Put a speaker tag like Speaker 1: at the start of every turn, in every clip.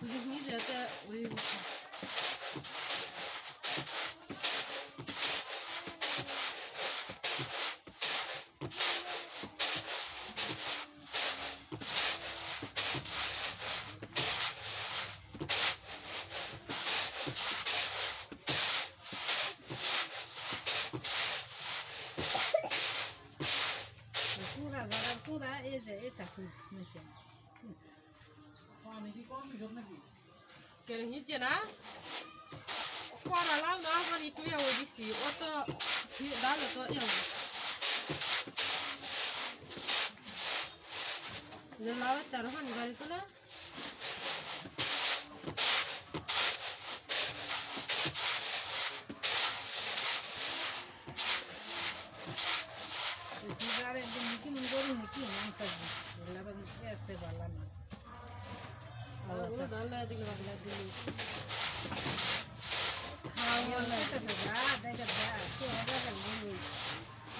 Speaker 1: Возьмите это воевушка. Куда, зараз куда, это, это, ну, ну, смачно. কেন হিচ্ছে না করালাম না মানে একটু এও দিচ্ছি অত ডালে তো এও লাউয়ের তার হানি বাড়ি তো না সিগারের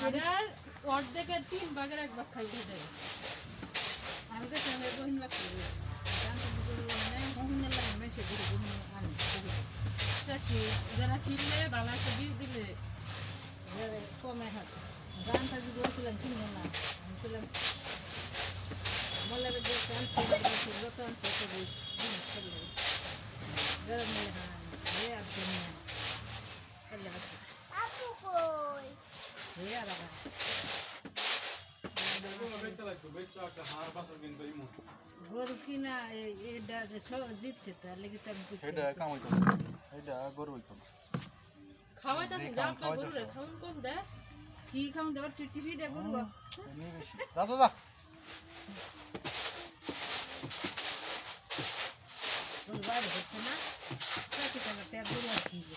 Speaker 1: এটার অর্ধেকের তিন ভাগের এক ভাগ খাইতে দেয়
Speaker 2: আমি তো সঙ্গে বহিন বাকি জানতে দিকে মানে বহিন লাগে মেসে দিকে বহিন আনি
Speaker 1: সেটা কি যারা কিনলে বাবা একটা দিয়ে দিলে
Speaker 2: কমে হাত গান থাকি বলছিলাম কিনে না আমি ছিলাম মল্লারে যে আনছি যত আনছে করলে গরম মলে হ্যাঁ হে আর দুনিয়া করলে বাকি
Speaker 3: আপু কই
Speaker 2: হে আর আবার গরু কিনা এটা জিতছে লেগে তো
Speaker 4: এটা কাম হইতো এটা গরু হইতো না।
Speaker 1: খাওয়াইতে
Speaker 4: যে
Speaker 1: যা
Speaker 4: খাওন
Speaker 1: আপনার
Speaker 4: খাওয়াইতেছে।
Speaker 1: কম দেয়
Speaker 2: কি খাম দেবার তুই দে গরু
Speaker 4: এমনি বেশি। যা তো
Speaker 2: Vamos lá, eu vou tomar. Vai ficando até a bolaquinha.